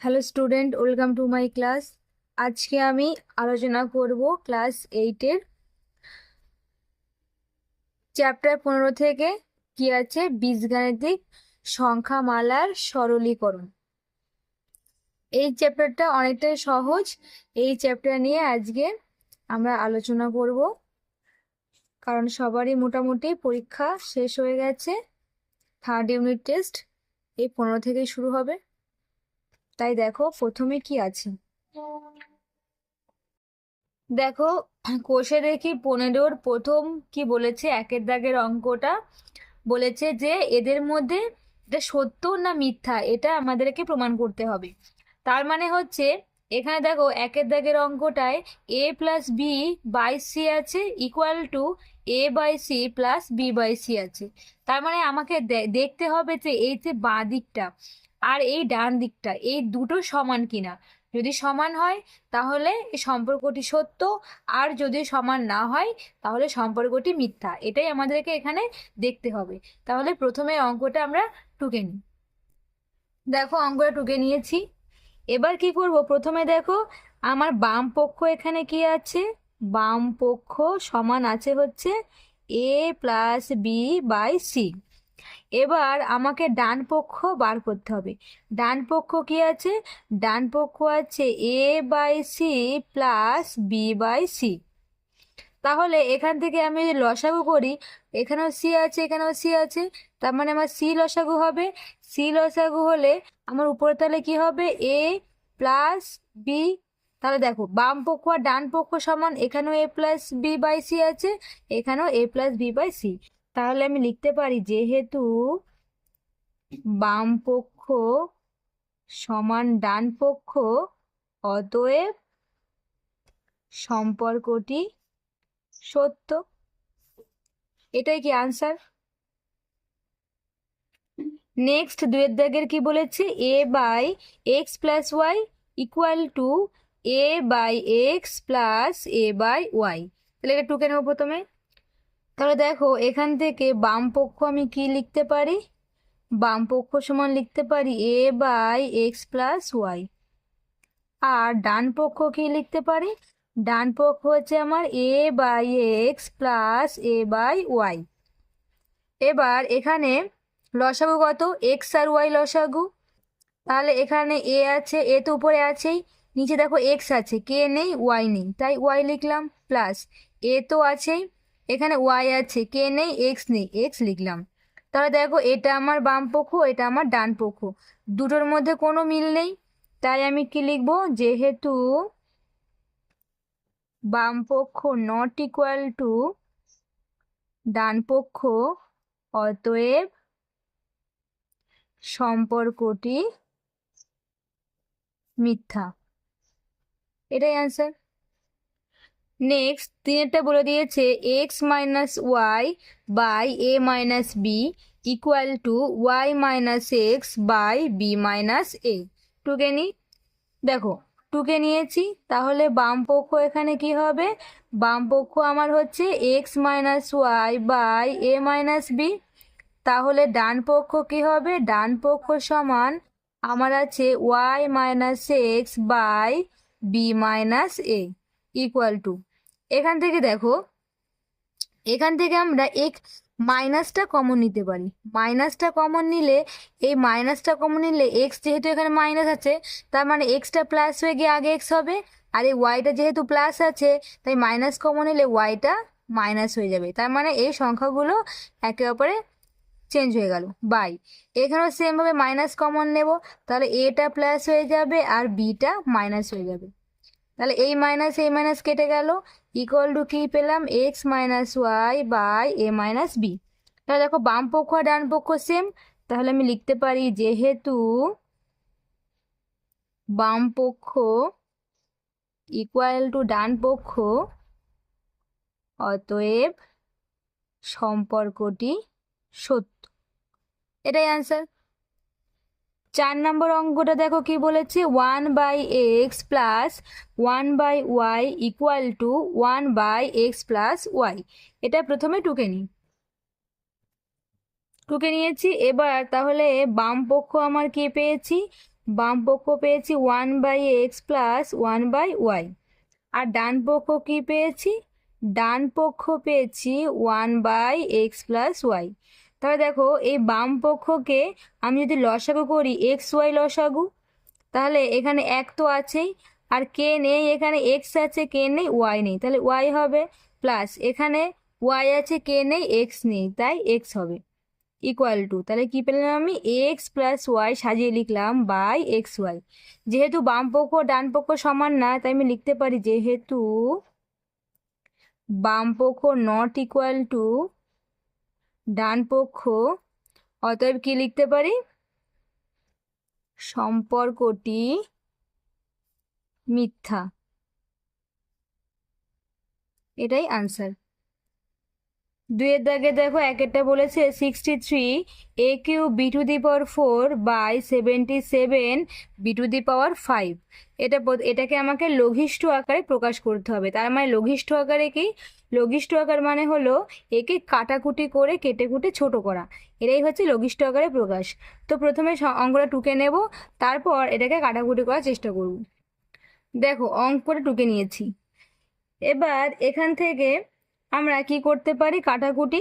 Hello student welcome to my class আজকে আমি আলোচনা করব ক্লাস এইটের চ্যাপ্টার পনেরো থেকে কি আছে? বীজগাণিতিক সংখ্যামালার সরলীকরণ। এই চ্যাপ্টারটা অনেকটাই সহজ। এই চ্যাপ্টার নিয়ে আজকে আমরা আলোচনা করব। কারণ সবারই মোটামুটি পরীক্ষা শেষ হয়ে গেছে। থার্ড ইউনিট টেস্ট এই পনেরো থেকে শুরু হবে। তাই দেখো প্রথমে কি আছে? দেখো, কোষে দেখি পনেরোর প্রথম কি বলেছে? একের দাগের অঙ্কটা বলেছে যে এদের মধ্যে এটা সত্য না মিথ্যা এটা আমাদেরকে প্রমাণ করতে হবে। তার মানে হচ্ছে এখানে দেখো একের দাগের অঙ্কটায় a plus b by c আছে equal to a by c plus b by c আছে। তার মানে আমাকে দেখতে হবে যে এই যে বাঁ দিকটা আর এই ডান দিকটা, এই দুটো সমান কিনা? যদি সমান হয়, তাহলে সম্পর্কটি সত্য। আর যদি সমান না হয়, তাহলে সম্পর্কটি মিথ্যা। এটাই আমাদেরকে এখানে দেখতে হবে। তাহলে প্রথমে অঙ্কটা আমরা টুকে নিই। দেখো, অঙ্কটা টুকে নিয়েছি। এবার কি করব? প্রথমে দেখো, আমার বাম পক্ষ এখানে কি আছে? বাম পক্ষ সমান আছে হচ্ছে a plus b by c এবার আমাকে ডান পক্ষ বার করতে হবে। ডান পক্ষ কি আছে? ডান পক্ষ আছে a by c plus b by c তাহলে এখান থেকে আমি যদি লসাগু করি। এখানেও সি আছে, এখানেও সি আছে। তার মানে আমার সি লসাগু হবে। সি লসাগু হলে আমার উপরে তাহলে কি হবে? এ প্লাস বি তাহলে দেখো, বাম পক্ষ আর ডান পক্ষ সমান। এখানেও a plus b by c আছে, এখানেও a plus b by c তাহলে আমি লিখতে পারি যেহেতু বাম পক্ষ সমান ডান পক্ষ, অতএব সম্পর্কটি সত্য। এটাই কি আনসার নেক্সট দুয়ের দাগের কি বলেছে? A by x plus y equal to a by x plus a by y তাহলে এটা টুকে নেব প্রথমে? তাহলে দেখো, এখান থেকে বাম পক্ষ আমি কি লিখতে পারি? বাম পক্ষ সমান লিখতে পারি a by x plus y আর ডান পক্ষ কি লিখতে পারি? ডান পক্ষ হচ্ছে আমার a by x plus a by y এবার এখানে লসাগু কত? এক্স আর ওয়াই লসাগু। তাহলে এখানে এ আছে এ তো উপরে আছেই। নিচে দেখো এক্স আছে কে নেই ওয়াই নেই। তাই ওয়াই লিখলাম প্লাস এ তো আছেই। এখানে ওয়াই আছে কে নেই এক্স নেই এক্স লিখলাম। তাহলে দেখো, এটা আমার বাম পক্ষ, এটা আমার ডান পক্ষ। দুটোর মধ্যে কোনো মিল নেই, তাই আমি কি লিখব? যেহেতু বাম পক্ষ নট ইকুয়াল টু ডান পক্ষ, অতএব সম্পর্কটি মিথ্যা। এটাই অ্যান্সার নেক্সট তিনেরটা বলে দিয়েছে x minus y by a minus b equal to y minus x by b minus a টুকে নি? দেখো টুকে নিয়েছি, তাহলে বাম পক্ষ এখানে কি হবে? বাম পক্ষ আমার হচ্ছে x minus y by a minus b তাহলে ডান পক্ষ কি হবে? ডান পক্ষ সমান আমার আছে y minus x by b minus a equal to এখান থেকে দেখো, এখান থেকে আমরা এক মাইনাসটা কমন নিতে পারি। মাইনাসটা কমন নিলে, এই মাইনাসটা কমন নিলে এক্স যেহেতু এখানে মাইনাস আছে, তার মানে এক্সটা প্লাস হয়ে গিয়ে আগে এক্স হবে, আর এই ওয়াইটা যেহেতু প্লাস আছে, তাই মাইনাস কমন নিলে ওয়াইটা মাইনাস হয়ে যাবে। তার মানে এই সংখ্যাগুলো একে অপরে চেঞ্জ হয়ে গেল। বাই এখানেও সেমভাবে মাইনাস কমন নেব, তাহলে এটা প্লাস হয়ে যাবে আর বিটা মাইনাস হয়ে যাবে। তাহলে এই মাইনাস এই মাইনাস কেটে গেল ইকুয়াল টু কি পেলাম? X minus y by a minus b তাহলে দেখো, বাম পক্ষ আর ডান পক্ষ সেম তাহলে আমি লিখতে পারি যেহেতু বাম পক্ষ ইকুয়াল টু ডান পক্ষ, অতএব সম্পর্কটি সত্য। এটাই অ্যান্সার চার নম্বর অঙ্কটা দেখো কি বলেছে? One by x plus one by y equal to one by x plus y এটা প্রথমে টুকে নিই। টুকে নিয়েছি। এবার তাহলে বাম পক্ষ আমার কি পেয়েছি? বাম পক্ষ পেয়েছি one by x plus one by y আর ডান পক্ষ কি পেয়েছি? ডান পক্ষ পেয়েছি one by x plus y তাহলে দেখো, এই বাম পক্ষকে আমি যদি লসাগু করি এক্স ওয়াই লসাগু, তাহলে এখানে এক তো আছেই, আর কে নেই এখানে এক্স আছে, কে নেই ওয়াই নেই, তাহলে ওয়াই হবে প্লাস এখানে ওয়াই আছে, কে নেই এক্স নেই, তাই এক্স হবে ইকুয়াল টু তাহলে কি পেলাম আমি এক্স প্লাস ওয়াই সাজিয়ে লিখলাম বাই এক্স ওয়াই যেহেতু বাম পক্ষ, ডান পক্ষ সমান না, তাই আমি লিখতে পারি, যেহেতু বাম পক্ষ নট ইকুয়াল টু ডান পক্ষ অতএব কি লিখতে পারি? সম্পর্কটি মিথ্যা। এটাই আনসার দুইয়ের দাগে দেখো একটা বলেছে sixty three a q b to the power four by seventy seven b to the power five এটা এটাকে আমাকে লঘিষ্ঠ আকারে প্রকাশ করতে হবে। তার মানে লঘিষ্ঠ আকারে কি? লঘিষ্ঠ আকার মানে হলো একে কাটাকুটি করে কেটে কুটে ছোট করা। এটাই হচ্ছে লঘিষ্ঠ আকারে প্রকাশ। তো প্রথমে অঙ্কটা টুকে নেব, তারপর এটাকে কাটাকুটি করার চেষ্টা করব। দেখো, অঙ্কটা টুকে নিয়েছি। এবার এখান থেকে আমরা কি করতে পারি কাটাকুটি?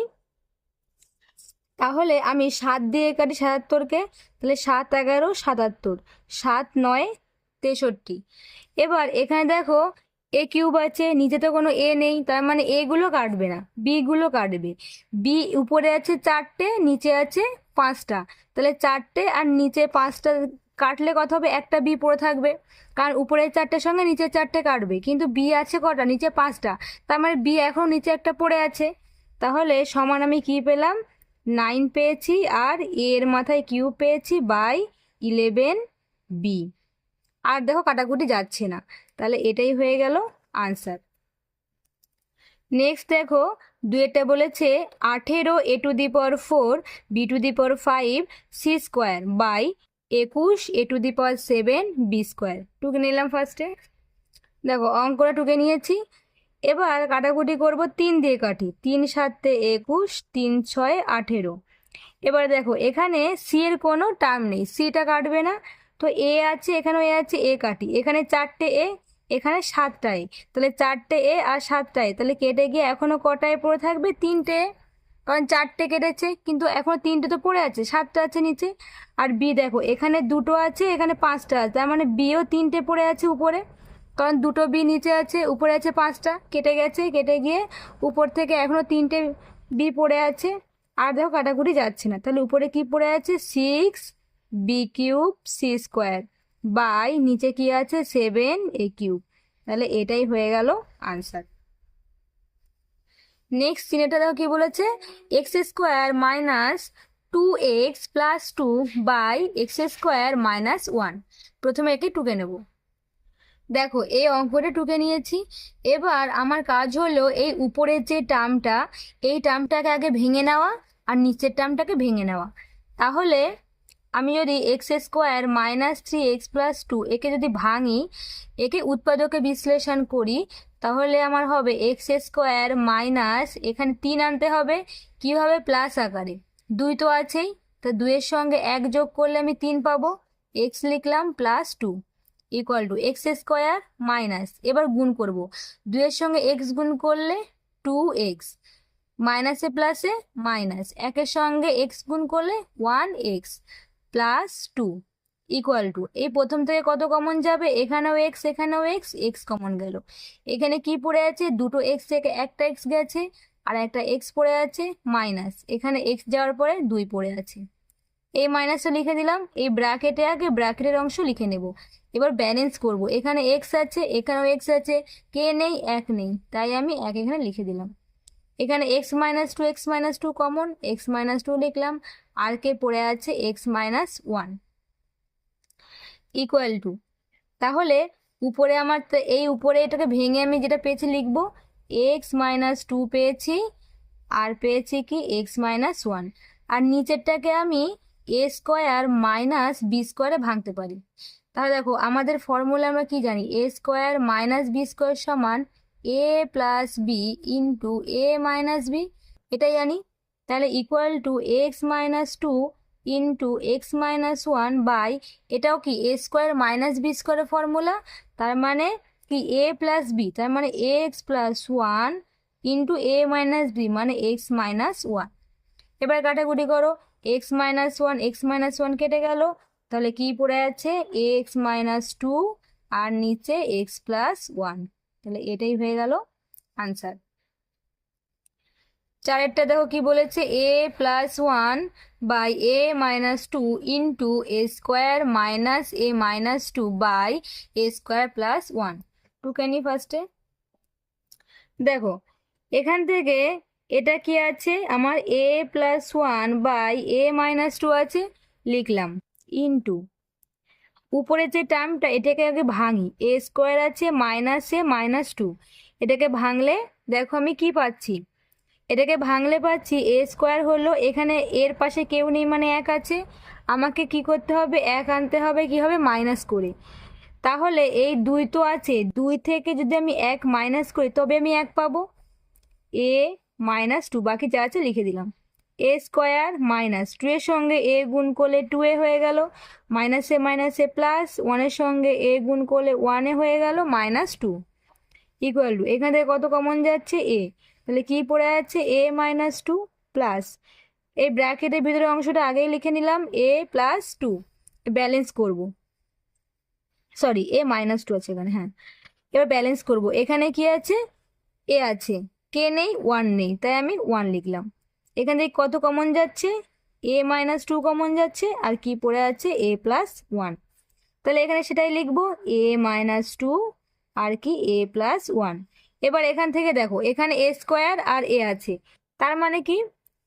তাহলে আমি সাত দিয়ে কাটি সাতাত্তরকে, তাহলে সাত এগারো, সাতাত্তর। সাত নয়, তেষট্টি। এবার এখানে দেখো, এ কিউব আছে, নিচে তো কোনো এ নেই, তার মানে এগুলো কাটবে না বিগুলো কাটবে। বি উপরে আছে চারটে, নিচে আছে পাঁচটা। তাহলে চারটে আর নিচে পাঁচটা কাটলে কত হবে? একটা বি পড়ে থাকবে। কারণ উপরের চারটের সঙ্গে নিচের চারটে কাটবে? কিন্তু বি আছে কটা? নিচে পাঁচটা। তার মানে বি এখন নিচে একটা পড়ে আছে। তাহলে সমান আমি কি পেলাম? নাইন পেয়েছি আর এর মাথায় কিউ পেয়েছি বাই ইলেভেন বি আর দেখো কাটাকুটি যাচ্ছে না। তাহলে এটাই হয়ে গেল আনসার। নেক্সট দেখো দুয়েরটা বলেছে আঠেরো a to the power four b to the power five c square by একুশ, a to the power seven, b square. টুকে নিলাম ফার্স্টে দেখো, অঙ্কটা টুকে নিয়েছি। এবার কাটাকুটি করব তিন দিয়ে কাটি। তিন সাতে একুশ, তিন ছয়, আঠেরো। এবার দেখো, এখানে সি এর কোনো টার্ম নেই। সিটা কাটবে না। তো এ আছে, এখানেও এ আছে এ কাটি। এখানে চারটে এ এখানে সাতটায় তাহলে চারটে এ আর সাতটায় তাহলে কেটে গিয়ে এখনও কটায় পড়ে থাকবে? তিনটে। কারণ চারটে কেটেছে, কিন্তু এখনও তিনটে তো পড়ে আছে, সাতটা আছে নিচে। আর বি দেখো, এখানে দুটো আছে, এখানে পাঁচটা আছে, তার মানে বিও তিনটে পড়ে আছে উপরে। কারণ দুটো বি নিচে আছে, উপরে আছে পাঁচটা, কেটে গেছে, কেটে গিয়ে উপর থেকে এখনও তিনটে বি পড়ে আছে। আর দেখো কাটাকুটি যাচ্ছে না, তাহলে উপরে কি পড়ে আছে? Six, b cube, c square. By, নিচে কি আছে? Seven, a cube. তাহলে এটাই হয়ে গেল আনসার। নেক্সট সিনেটা দেখো কি বলেছে? X square minus two x plus two by x square minus one প্রথমে একে টুকে নেব। দেখো, এই অঙ্কটা টুকে নিয়েছি। এবার আমার কাজ হলো এই উপরের যে টার্মটা এই টার্মটাকে আগে ভেঙে নেওয়া আর নিচের টার্মটাকে ভেঙে নেওয়া। তাহলে আমি যদি x square minus three x plus two একে যদি ভাঙি, একে উৎপাদকে বিশ্লেষণ করি, তাহলে আমার হবে এক্স স্কোয়ার মাইনাস এখানে তিন আনতে হবে, কি হবে? প্লাস আকারে। দুই তো আছেই, তো দুইয়ের সঙ্গে এক যোগ করলে আমি তিন পাবো। এক্স লিখলাম plus two equal to x square minus এবার গুণ করব। দুইয়ের সঙ্গে এক্স গুণ করলে টু এক্স মাইনাসে প্লাসে মাইনাস একের সঙ্গে এক্স গুণ করলে one x plus two equal to এই প্রথম থেকে কত কমন যাবে? এখানেও এক্স এখানেও এক্স এক্স কমন গেল। এখানে কি পড়ে আছে? দুটো এক্স থেকে একটা এক্স গেছে, আর একটা এক্স পড়ে আছে মাইনাস এখানে এক্স যাওয়ার পরে দুই পড়ে আছে। এই মাইনাসটা লিখে দিলাম। এই ব্র্যাকেটে আগে ব্র্যাকেটের অংশ লিখে নেব। এবার ব্যালেন্স করব। এখানে এক্স আছে, এখানেও এক্স আছে। কে নেই? এক নেই। তাই আমি এক এখানে লিখে দিলাম। এখানে x minus two x minus two common x minus two লিখলাম। আর কে পড়ে আছে? X minus one. Equal to. তাহলে উপরে আমার এই উপরে এটাকে ভেঙে আমি যেটা পেয়েছি লিখব, এক্স মাইনাস টু পেয়েছি, আর পেয়েছি কি? X minus one. আর নিচেরটাকে আমি এ স্কোয়ার মাইনাস বি স্কোয়ারে ভাঙতে পারি। তাহলে দেখো, আমাদের ফর্মুলা আমরা কি জানি? A square minus b square সমান a plus b into a minus b. এটাই জানি। তাহলে equal to x minus two into x minus one by এটাও কি এ স্কোয়ার মাইনাস বি স্কোয়ারের ফর্মুলা তার মানে কি এ প্লাস বি তার মানে x plus one into a minus b মানে এক্স মাইনাস ওয়ান এবার কাটাকুটি করো x minus one x minus one কেটে গেল, তাহলে কি পড়ে আছে? এ এক্স মাইনাস টু আর নিচে এক্স প্লাস ওয়ান তাহলে এটাই হয়ে গেল আনসার চারেরটা দেখো কি বলেছে? A plus one by a minus two into a square minus a minus two by a square plus one two ক্যানি ফার্স্টে দেখো, এখান থেকে এটা কি আছে? আমার a plus one by a minus two আছে, লিখলাম ইন্টু উপরে যে টার্মটা এটাকে আগে ভাঙি। এ স্কোয়ার আছে মাইনাস এ মাইনাস টু এটাকে ভাঙলে, দেখো আমি কি পাচ্ছি? এটাকে ভাঙলে পাচ্ছি, এ স্কোয়ার হলো, এখানে এর পাশে কেউ নেই মানে এক আছে। আমাকে কি করতে হবে? এক আনতে হবে, কি হবে? মাইনাস করে তাহলে এই দুই তো আছে। দুই থেকে যদি আমি এক মাইনাস করি, তবে আমি এক পাবো। এ মাইনাস টু, বাকি যা আছে লিখে দিলাম। এ স্কোয়ার মাইনাস টু এর সঙ্গে এ গুণ করলে টু এ হয়ে গেল। মাইনাসে মাইনাসে প্লাস ওয়ানের সঙ্গে এ গুণ করলে ওয়ানে হয়ে গেল, মাইনাস টু। Equal to. এখান থেকে কত কমন যাচ্ছে? এ। তাহলে কি পড়ে যাচ্ছে এ মাইনাস টু প্লাস এই ব্র্যাকেটের ভিতরে অংশটা আগেই লিখে নিলাম এ প্লাস টু ব্যালেন্স করব। সরি এ মাইনাস টু আছে এখানে হ্যাঁ। এবার ব্যালেন্স করব। এখানে কি আছে? এ আছে। কে নেই ওয়ান নেই। তাই আমি ওয়ান লিখলাম। এখান থেকে কত কমন যাচ্ছে? এ মাইনাস টু কমন যাচ্ছে। আর কি পড়ে আছে? এ প্লাস ওয়ান তাহলে এখানে সেটাই লিখব। এ মাইনাস টু আর কি? এ প্লাস ওয়ান এবার এখান থেকে দেখো, এখানে এ স্কোয়ার আর এ আছে। তার মানে কি?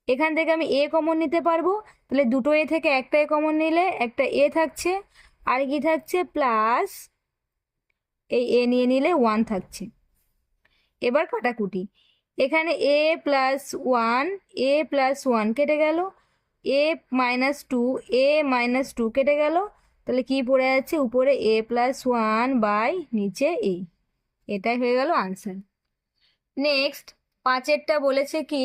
এখান থেকে আমি এ কমন নিতে পারব। তাহলে দুটো এ থেকে একটা এ কমন নিলে একটা এ থাকছে, আর কি থাকছে? প্লাস এই এ নিয়ে নিলে ওয়ান থাকছে। এবার কাটাকুটি। এখানে a plus one a plus one কেটে গেল। A minus two a minus two কেটে গেল। তাহলে কি পড়ে আছে? উপরে এ প্লাস ওয়ান বাই নিচে এ এটাই হয়ে গেল আনসার নেক্সট পাঁচেরটা বলেছে কি?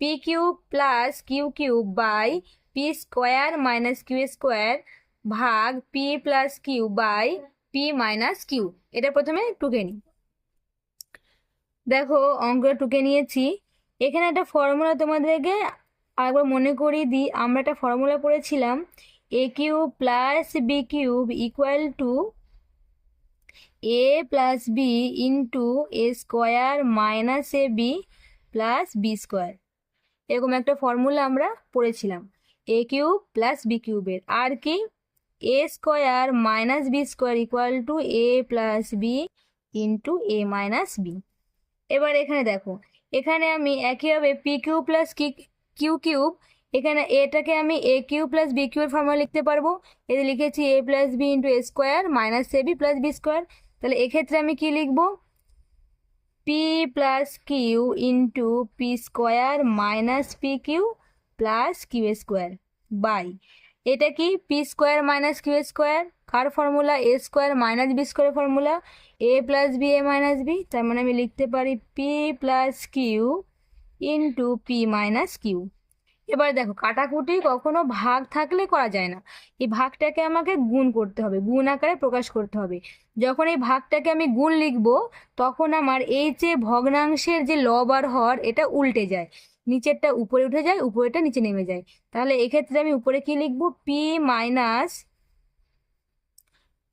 P cube plus q cube by p square minus q square ভাগ p plus q by p minus q এটা প্রথমে টুকে নিই। দেখো, অঙ্কটা টুকে নিয়েছি। এখানে একটা ফর্মুলা তোমাদেরকে আরেকবার মনে করিয়ে দিই। আমরা একটা ফর্মুলা পড়েছিলাম a cube plus b cube equal to a plus b into a square minus a b plus b square এরকম একটা ফর্মুলা আমরা পড়েছিলাম। এ কিউব প্লাস বি কিউবের আর কি? A square minus b square equal to a plus b into a minus b এবার এখানে দেখো, এখানে আমি একইভাবে পি কিউ প্লাস কি কিউ কিউব এখানে এটাকে আমি এ কিউ প্লাস বি কিউর ফর্মুলা লিখতে পারব। এতে লিখেছি a plus b into a square minus a b plus b square তাহলে এক্ষেত্রে আমি কি লিখব? P plus q into p square minus p q plus q square by এটা কি? P square minus q square car formula a square minus b square formula a plus b a minus b তার মানে আমি লিখতে পারি p plus q into p minus q এবার দেখো, কাটাকুটি কখনো ভাগ থাকলে করা যায় না। এই ভাগটাকে আমাকে গুণ করতে হবে, গুণ আকারে প্রকাশ করতে হবে। যখন এই ভাগটাকে আমি গুণ লিখব, তখন আমার এই যে ভগ্নাংশের যে লব আর হর, এটা উল্টে যায়। নিচেরটা উপরে উঠে যায় উপরেটা নিচে নেমে যায়। তাহলে এক্ষেত্রে আমি উপরে কি লিখব? পি মাইনাস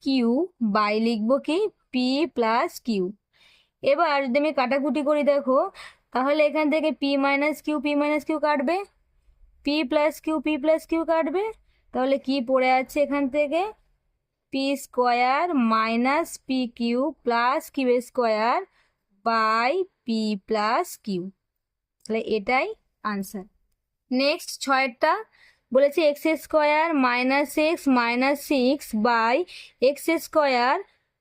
কিউ বাই লিখব কি? পি প্লাস কিউ এবার যদি আমি কাটাকুটি করি, দেখো, তাহলে এখান থেকে p minus q p minus q কাটবে। P plus q p plus q কাটবে? তাহলে কি পড়ে আছে এখান থেকে? P square minus p q plus q square by p plus q তাহলে এটাই আনসার নেক্সট ছয়েরটা বলেছে x square minus x minus six by x square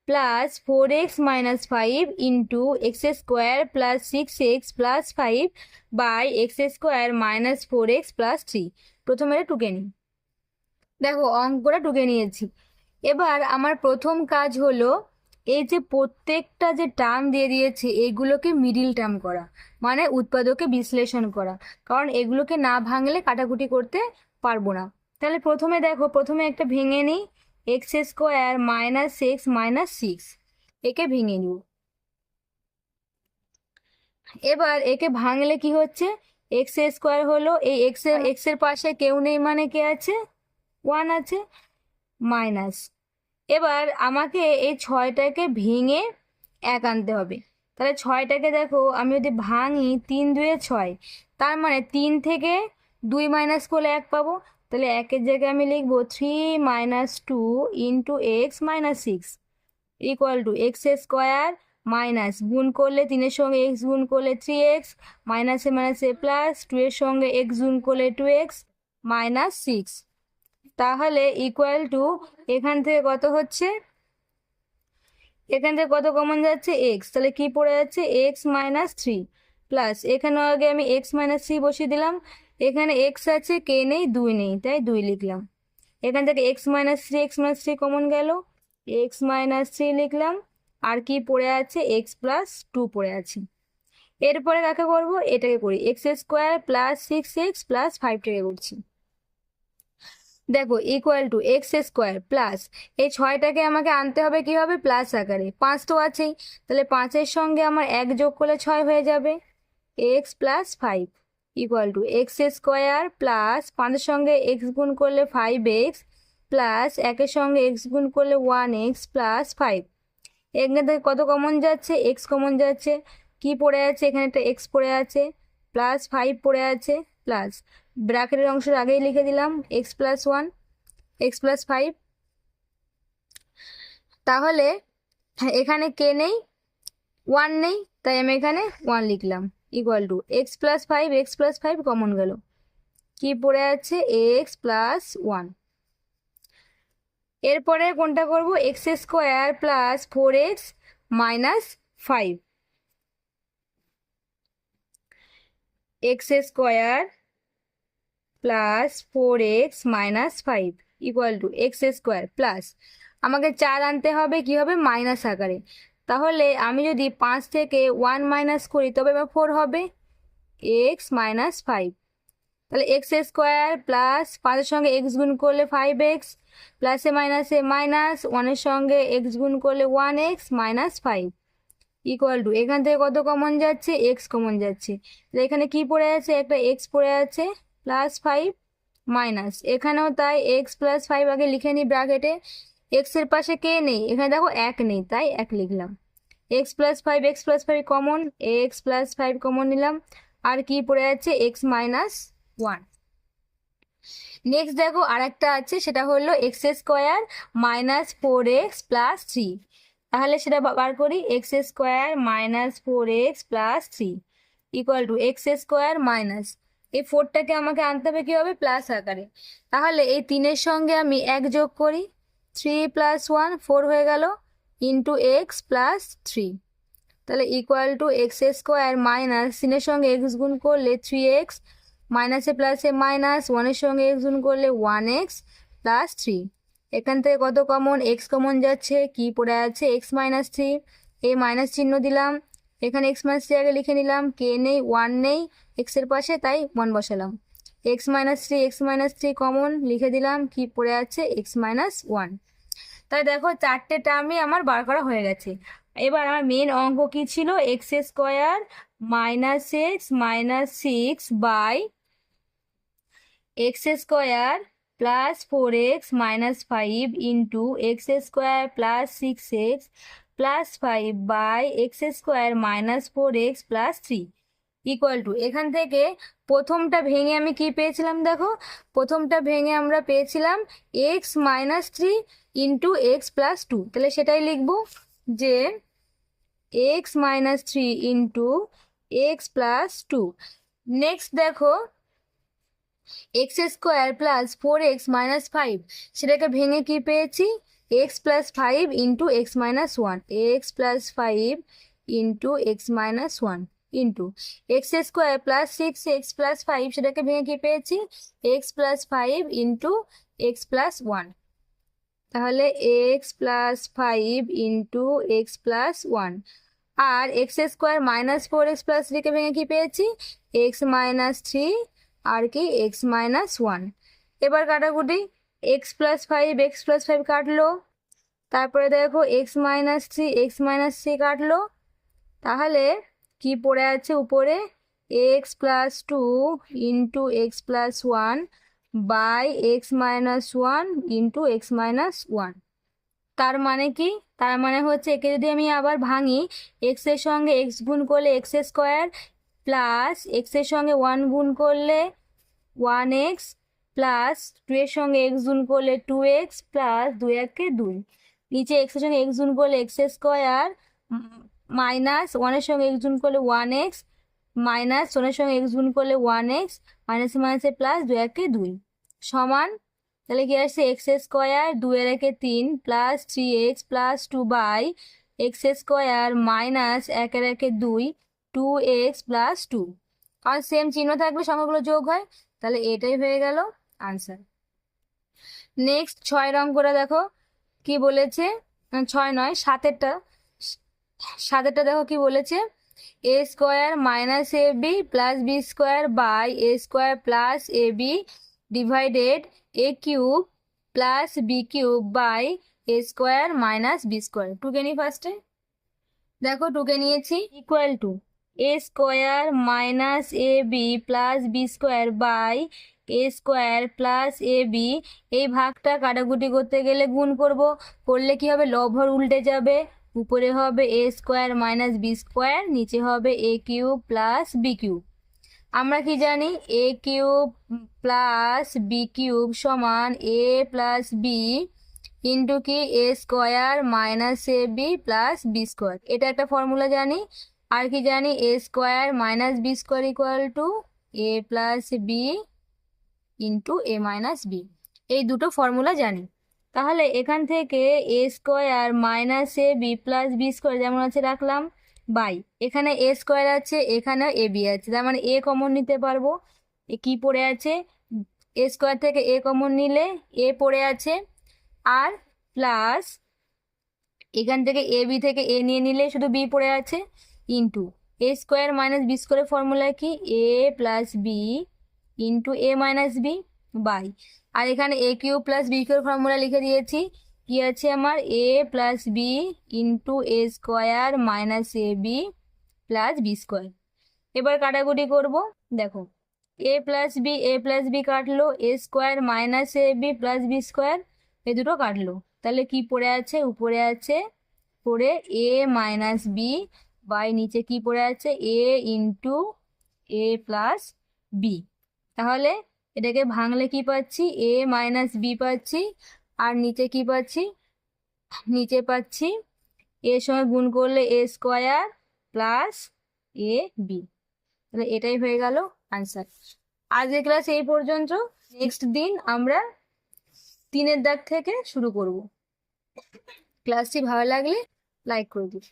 plus four x minus five into x square plus six x plus five by x square minus four x plus three প্রথমে টুকে নিই। দেখো, অঙ্কটা টুকে নিয়েছি। এবার আমার প্রথম কাজ হলো এই যে প্রত্যেকটা যে টার্ম দিয়ে দিয়েছে, এগুলোকে মিডিল টার্ম করা মানে উৎপাদকে বিশ্লেষণ করা, কারণ এগুলোকে না ভাঙলে কাটাকুটি করতে পারব না। তাহলে প্রথমে দেখো, প্রথমে একটা ভেঙে নিই x square minus x minus six. একে ভেঙে নিব। এবার একে ভাঙলে কি হচ্ছে? এক্স স্কোয়ার হলো এই এক্স এক্সের পাশে কেউ নেই মানে কে আছে? ওয়ান আছে, মাইনাস। এবার আমাকে এই ছয়টাকে ভেঙে এক আনতে হবে। তাহলে ছয়টাকে দেখো, আমি যদি ভাঙি তিন দুয়ে ছয়, তার মানে তিন থেকে দুই মাইনাস করলে এক পাবো। তাহলে একের জায়গায় আমি লিখব three minus two into x minus six equal to x square minus গুণ করলে তিনের সঙ্গে এক্স গুণ করলে থ্রি এক্স মাইনাসে মাইনাসে প্লাস টু এর সঙ্গে এক্স গুণ করলে টু এক্স মাইনাস সিক্স তাহলে ইকুয়াল টু এখান থেকে কত হচ্ছে? এখান থেকে কত কমন যাচ্ছে? এক্স তাহলে কি পড়ে যাচ্ছে? এক্স মাইনাস থ্রি প্লাস এখানে আগে আমি এক্স মাইনাস থ্রি বসিয়ে দিলাম। এখানে এক্স আছে কে নেই, দুই নেই, তাই দুই লিখলাম। এখান থেকে x minus three x minus three common গেল। এক্স মাইনাস থ্রি লিখলাম। আর কি পড়ে আছে? এক্স প্লাস টু পড়ে আছে। এরপরে কাকে করব? এটাকে করি। X square plus six x plus ফাইভটাকে করছি। দেখো equal to x square plus এই ছয়টাকে আমাকে আনতে হবে কি হবে প্লাস আকারে। পাঁচ তো আছেই। তাহলে পাঁচের সঙ্গে আমার এক যোগ করলে ছয় হয়ে যাবে। X plus five equal to x square plus পাঁচের সঙ্গে এক্স গুণ করলে ফাইভ এক্স প্লাস একের সঙ্গে এক্স গুণ করলে ওয়ান এক্স প্লাস ফাইভ। এখানে থেকে কত কমন যাচ্ছে? এক্স কমন যাচ্ছে। কি পড়ে আছে? এখানে একটা এক্স পড়ে আছে। প্লাস ফাইভ পড়ে আছে। প্লাস ব্র্যাকেটের অংশের আগেই লিখে দিলাম x plus one, x plus five. তাহলে এখানে কে নেই? ওয়ান নেই। তাই আমি এখানে ওয়ান লিখলাম। Equal to x plus five x plus five common গেল কি পড়ে আছে? এক্স প্লাস ওয়ান এরপরে কোনটা করব? X square plus four x minus five x square plus four x minus five equal to x square plus আমাকে চার আনতে হবে, কি হবে? মাইনাস আকারে। তাহলে আমি যদি পাঁচ থেকে ওয়ান মাইনাস করি, তবে এবার ফোর হবে এক্স মাইনাস ফাইভ। তাহলে এক্স স্কোয়ার প্লাস পাঁচের সঙ্গে এক্স গুণ করলে ফাইভ এক্স, প্লাসে মাইনাসে মাইনাস, ওয়ানের সঙ্গে এক্স গুণ করলে one x minus five. Equal to, এখান থেকে কত কমন যাচ্ছে? এক্স কমন যাচ্ছে। তাহলে এখানে কি পড়ে আছে? একটা এক্স পড়ে আছে প্লাস ফাইভ মাইনাস। এখানেও তাই এক্স প্লাস ফাইভ আগে লিখে নিই ব্র্যাকেটে। এক্সের পাশে কে নেই? এখানে দেখো এক নেই, তাই এক লিখলাম। X plus five x plus five common x plus five common নিলাম। আর কি পড়ে আছে এক্স মাইনাস ওয়ান নেক্সট দেখো আর একটা আছে, সেটা হলো x square minus four x plus three তাহলে সেটা বার করি। X square minus four x plus three equal to x square minus এই ফোরটাকে আমাকে আনতে হবে কী হবে? প্লাস আকারে। তাহলে এই তিনের সঙ্গে আমি এক যোগ করি। থ্রি প্লাস ওয়ান ফোর হয়ে গেল ইন্টু এক্স প্লাস থ্রি তাহলে equal to x square minus তিনের সঙ্গে এক্স গুণ করলে থ্রি এক্স মাইনাসে প্লাসে মাইনাস ওয়ানের সঙ্গে এক্স গুণ করলে ওয়ান এক্স প্লাস থ্রি এখান থেকে কত কমন এক্স কমন যাচ্ছে, কি পড়ে আছে? এক্স মাইনাস থ্রি এই মাইনাস চিহ্ন দিলাম। এখানে এক্স মাইনাস থ্রি আগে লিখে নিলাম কে নেই ওয়ান নেই এক্সের পাশে তাই ওয়ান বসালাম। X minus three x minus three common লিখে দিলাম, কি পড়ে আছে? এক্স মাইনাস ওয়ান তাই দেখো, চারটে টার্মই আমার বার করা হয়ে গেছে। এবার আমার মেন অঙ্ক কি ছিল? X square minus x minus six by x square plus four x minus five into x square plus six x plus five by x square minus four x plus three equal to এখান থেকে প্রথমটা ভেঙে আমি কি পেয়েছিলাম দেখো? প্রথমটা ভেঙে আমরা পেয়েছিলাম x minus three into x plus two তাহলে সেটাই লিখব যে x minus three into x plus two next দেখো x square plus four x minus five সেটাকে ভেঙে কি পেয়েছি? X plus five into x minus one x plus five into x minus one into x square plus six x plus five সেটাকে ভেঙে কি পেয়েছি? X plus five into x plus one তাহলে x plus five into x plus one আর x square minus four x plus থ্রিকে ভেঙে কি পেয়েছি? X minus three আর কি x minus one এবার কাটাকুটি x plus five x plus five কাটলো। তারপরে দেখো x minus three x minus three কাটলো। তাহলে কি পড়ে আছে উপরে? X plus two into x plus one by x minus one into x minus one তার মানে কি? তার মানে হচ্ছে একে যদি আমি আবার ভাঙি এক্সের সঙ্গে এক্স গুণ করলে এক্স স্কোয়ার প্লাস এক্সের সঙ্গে ওয়ান গুণ করলে ওয়ান এক্স প্লাস টু এর সঙ্গে এক্স গুণ করলে টু এক্স প্লাস দুই একে দুই। নিচে এক্সের সঙ্গে এক্স গুণ করলে এক্স স্কোয়ার মাইনাস ওয়ানের সঙ্গে এক্স গুণ করলে ওয়ান এক্স মাইনাস ওয়ানের সঙ্গে এক্স গুণ করলে ওয়ান এক্স মাইনাস মাইনাসে প্লাস দুই একে দুই। সমান? তাহলে কি আসছে? এক্স স্কোয়ার দুয়ের একে তিন plus three x plus two by x square minus একের একে দুই টু এক্স প্লাস টু কারণ সেম চিহ্ন থাকলে সংখ্যাগুলো যোগ হয়? তাহলে এটাই হয়ে গেল আনসার নেক্সট ছয় রং করে দেখো। কি বলেছে? ছয় নয়, সাতেরটা। সাতেরটা দেখো কি বলেছে? A square minus a b plus b square by a square plus a b divided a cube plus b cube by a square minus b square টুকে নিই ফার্স্টে দেখো টুকে নিয়েছি। Equal to a square minus a b plus b square by a square plus a b এই ভাগটা কাটাকুটি করতে গেলে গুণ করব। করলে কি হবে? লভর উল্টে যাবে। উপরে হবে a square minus b square নিচে হবে a cube plus b cube আমরা কি জানি? A cube plus b cube সমান এ প্লাস বি ইন্টু কি? A square minus a b plus b square এটা একটা ফর্মুলা জানি। আর কি জানি? A square minus b square equal to a plus b into a minus b এই দুটো ফর্মুলা জানি। তাহলে এখান থেকে a square minus a b plus b square যেমন আছে রাখলাম বাই এখানে এ স্কোয়ার আছে এখানে এ বি আছে। তার মানে এ কমন নিতে পারব। কি পড়ে আছে? এ স্কোয়ার থেকে এ কমন নিলে এ পড়ে আছে। আর প্লাস এখান থেকে এ বি থেকে এ নিয়ে নিলে শুধু বি পড়ে আছে into a square minus b স্কোয়ারের ফর্মুলা কি? A plus b into a minus b by আর এখানে এ কিউ প্লাস বি কিউর ফর্মুলা লিখে দিয়েছি। কি আছে আমার? A plus b into a square minus a b plus b square এবার কাটাকুটি করব। দেখো a plus b a plus b কাটলো a square minus a b plus b square এই দুটো কাটলো। তাহলে কি পড়ে আছে? উপরে আছে, পড়ে এ মাইনাস বি বাই নিচে কি পড়ে আছে? A into a plus b তাহলে এটাকে ভাঙলে কি পাচ্ছি? এ মাইনাস বি পাচ্ছি। আর নিচে কি পাচ্ছি? নিচে পাচ্ছি। এর সঙ্গে গুণ করলে a square plus a b তাহলে এটাই হয়ে গেল আনসার আজকের ক্লাস এই পর্যন্ত। নেক্সট দিন আমরা তিনের দাগ থেকে শুরু করব। ক্লাসটি ভালো লাগলে লাইক করে দিন